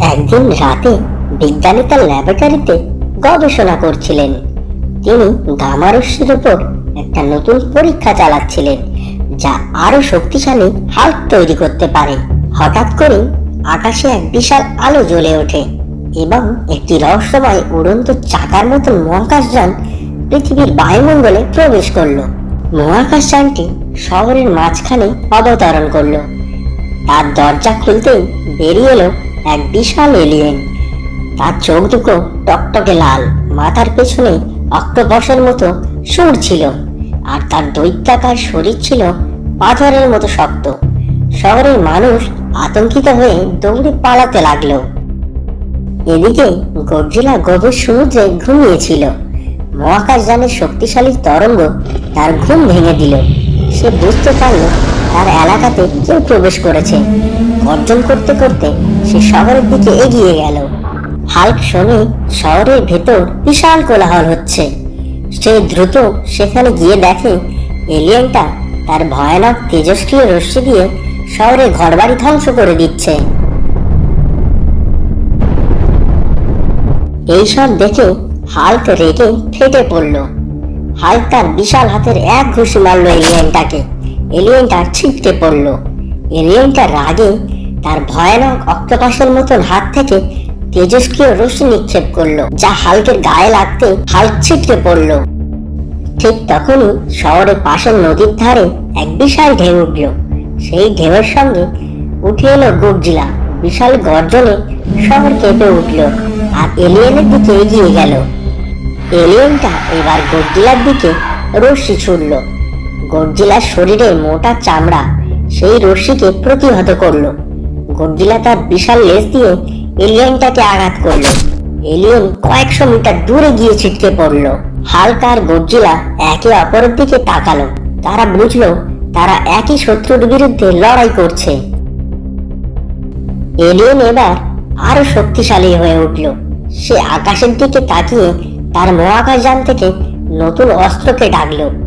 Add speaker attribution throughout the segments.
Speaker 1: একদিন রাতে বিজ্ঞানী তার ল্যাবরেটরিতে গবেষণা করছিলেন। তিনি গামারশ্মির উপর একটা নতুন পরীক্ষা চালাচ্ছিলেন, যা আরও শক্তিশালী হাল্ক তৈরি করতে পারে। হঠাৎ করে আকাশে এক বিশাল আলো জ্বলে ওঠে এবং একটি রহস্যময় উড়ন্ত চাকার মতন মহাকাশযান পৃথিবীর বায়ুমণ্ডলে প্রবেশ করল। মহাকাশযানটি শহরের মাঝখানে অবতরণ করল। তার দরজা খুলতেই বেরিয়ে এলো এক বিশাল এলিয়েন তার চোখ দুটো টকটকে লাল। মাথার পেছনে অক্টোপাসের মতো সুর ছিল। আর তার দৈত্যাকার শরীর ছিল পাথরের মতো শক্ত। শহরের মানুষ আতঙ্কিত হয়ে দৌড়ে পালাতে লাগল। এদিকে গর্জিলা গভীর সমুদ্রে ঘুমিয়েছিল। মহাকাশযানের শক্তিশালী তরঙ্গ তার ঘুম ভেঙে দিল। সে বুঝতে পারল তার এলাকাতে কেউ প্রবেশ করেছে। গর্জন করতে করতে সে শহরের দিকে এগিয়ে গেল। হাল্ক শোনে শহরের ভেতর বিশাল কোলাহল হচ্ছে। সে দ্রুত সেখানে গিয়ে দেখে এলিয়েনটা তার ভয়ানক তেজস্ক্রিয় রশ্মি দিয়ে শহরে ঘরবাড়ি ধ্বংস করে দিচ্ছে। এইসব দেখে হাল্ক রেগে ফেটে পড়ল। হাল্ক তার বিশাল হাতের এক ঘুষি মারল এলিয়েনটাকে। এলিয়েনটা ছিটকে পড়ল। এলিয়েনটা রাগে তার ভয়ানক অক্টোপাসের মতন হাত থেকে তেজস্ক্রিয় রশ্মি নিক্ষেপ করল, যা হাল্কের গায়ে লাগতে হাল্ক ছিটকে পড়ল। ঠিক তখনই শহরের পাশের নদীর ধারে এক বিশাল ঢেউ উঠল। সেই ঢেউয়ের সঙ্গে উঠে এলো গর্জিলা বিশাল গর্জনে শহর কেঁপে উঠল আর এলিয়েনের দিকে এগিয়ে গেল। এলিয়েনটা এবার গর্জিলার দিকে রশ্মি ছুড়ল। গর্জিলার শরীরে মোটা চামড়া সেই রশ্মিকে প্রতিহত করল। গর্জিলা তার বিশাল লেজ দিয়ে এলিয়েনটাকে আঘাত করল। এলিয়েন কয়েকশো মিটার দূরে গিয়ে ছিটকে পড়ল। হালকা আর একে অপরের দিকে তাকালো। তারা বুঝলো তারা একই শত্রুর বিরুদ্ধে লড়াই করছে। এলিয়েন এবার আরও শক্তিশালী হয়ে উঠল। সে আকাশের দিকে তাকিয়ে তার মহাকাশযান থেকে নতুন অস্ত্রকে ডাকলো।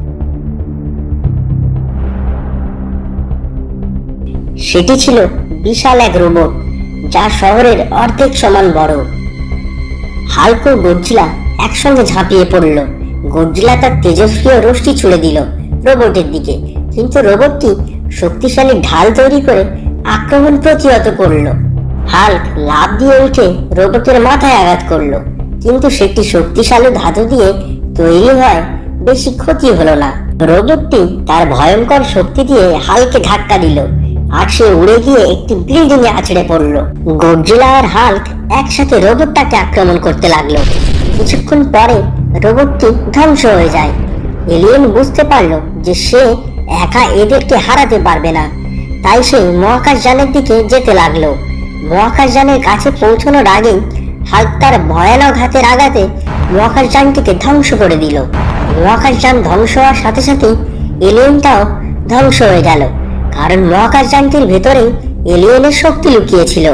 Speaker 1: সেটি ছিল বিশাল এক রোবট, যা শহরের অর্ধেক সমান বড়। হালকো গর্জিলা একসঙ্গে ঝাঁপিয়ে পড়ল। গর্জিলা তার তেজস্ক্রিয় রশ্মি ছুড়ে দিল রোবটের দিকে, কিন্তু রোবটটি শক্তিশালী ঢাল তৈরি করে আক্রমণ প্রতিহত করল। হাল্ক লাভ দিয়ে উঠে রোবটের মাথায় আঘাত করল, কিন্তু সেটি শক্তিশালী ধাতু দিয়ে তৈরি হয়, বেশি ক্ষতি হলো না। রোবটটি তার ভয়ঙ্কর শক্তি দিয়ে হালকে ধাক্কা দিল। আর সে উড়ে গিয়ে একটি বিল্ডিং এ আছড়ে পড়ল। গর্জিলা আর হাল্ক একসাথে রোবটটাকে আক্রমণ করতে লাগল। কিছুক্ষণ পরে রোবটটি ধ্বংস হয়ে যায়। এলিয়েন বুঝতে পারল যে সে একা এদেরকে হারাতে পারবে না। তাই সে মহাকাশযানের দিকে যেতে লাগল। মহাকাশযানের কাছে পৌঁছানোর আগেই হাল্ক তার ভয়ানক হাতের আঘাতে মহাকাশযানটিকে ধ্বংস করে দিল। মহাকাশযান ধ্বংস হওয়ার সাথে সাথে এলিয়েনটাও ধ্বংস হয়ে গেল। কারণ মহাকাশ যানটির ভেতরেই এলিয়েনের শক্তি লুকিয়েছিল।